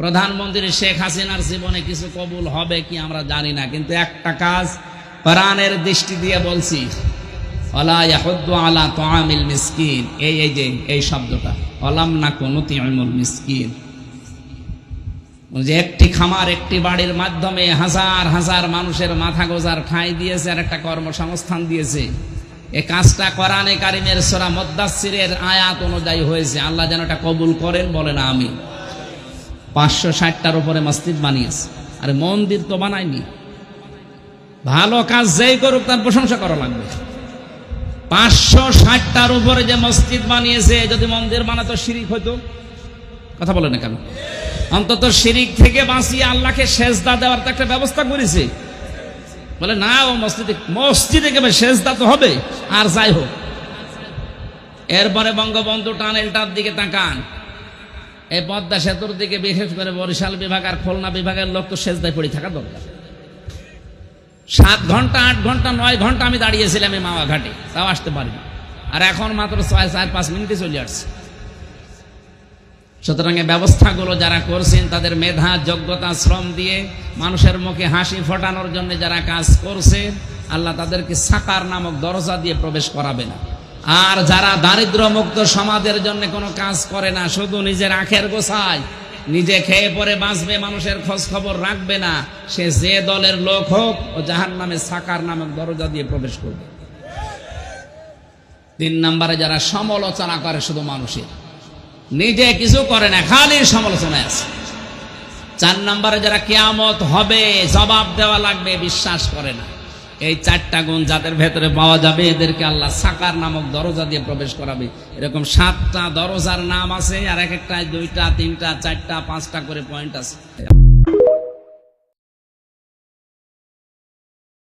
প্রধানমন্ত্রী শেখ হাসিনার জীবনে কিছু কবুল হবে কি আমরা জানি না, কিন্তু একটা কাজ প্রাণের দৃষ্টি দিয়ে বলছি তোয়ামিল মিসকিন। এই এই যে, এই শব্দটা, অলাম না কোনো তিমুল মিসকিন। যে একটি খামার, একটি বাড়ির মাধ্যমে হাজার হাজার মানুষের মাথা গোজার ঠাঁই দিয়েছে আর একটা কর্মসংস্থান দিয়েছে। এ কাজটা কোরআনে কারিমের সোরা মদ্দাসিরের আয়াত অনুযায়ী হয়েছে। আল্লাহ যেন এটা কবুল করেন বলে না আমি পাঁচশো ষাটটার উপরে মসজিদ বানিয়েছে। আরে মন্দির তো বানায়নি। ভালো কাজ যেই করুক তার প্রশংসা করা লাগবে। পাঁচশো ষাটটার উপরে যে মসজিদ বানিয়েছে, যদি মন্দির বানাতো শিরিক হইতো। কথা বলে না কেন? অন্তত শিরিক থেকে বাঁচিয়ে আল্লাহকে সেজদা দেওয়ার তো একটা ব্যবস্থা করেছে। বলে, না, ও মসজিদে মসজিদে গেবে সেজদা তো হবে, আর যাই হোক। এরপরে বঙ্গবন্ধু টানেলটার দিকে তাকান। এই পদ্মা সেতুর দিকে বিশেষ করে বরিশাল বিভাগ আর খুলনা বিভাগের লোক তো সেজদায় পড়ে থাকা দরকার। সাত ঘণ্টা, আট ঘণ্টা, নয় ঘণ্টা আমি দাঁড়িয়েছিলাম এই মাওয়া ঘাটে, তাও আসতে পারিনি। আর এখন মাত্র ছয়, চার, পাঁচ মিনিটে চলে আসছে। সুতরাং ব্যবস্থাগুলো যারা করছেন, তাদের মেধা, যোগ্যতা, শ্রম দিয়ে মানুষের মুখে হাসি ফোটানোর জন্য যারা কাজ করছে, আল্লাহ তাদেরকে সাকার নামক দরজা দিয়ে প্রবেশ করাবে না। আর যারা দারিদ্র মুক্ত সমাজের জন্য কোনো কাজ করে না, শুধু নিজের আখের গোছায়, নিজে খেয়ে পরে বাঁচবে, মানুষের খোঁজ খবর রাখবে না, সে যে দলের লোক হোক, ও জাহান নামে সাকার নামক দরজা দিয়ে প্রবেশ করবে। তিন নম্বরে যারা সমালোচনা করে, শুধু মানুষের। নিজে কিছু করে না, খালি সমালোচনায় আছে। চার নম্বরে যারা কেয়ামত হবে, জবাব দেওয়া লাগবে, বিশ্বাস করে না। এই চারটা গুণ যাদের ভেতরে পাওয়া যাবে, এদেরকে আল্লাহ সাকার নামক দরজা দিয়ে প্রবেশ করাবে। এরকম সাতটা দরজার নাম আছে, আর এক একটা দুইটা, তিনটা, চারটা, পাঁচটা করে পয়েন্ট আছে।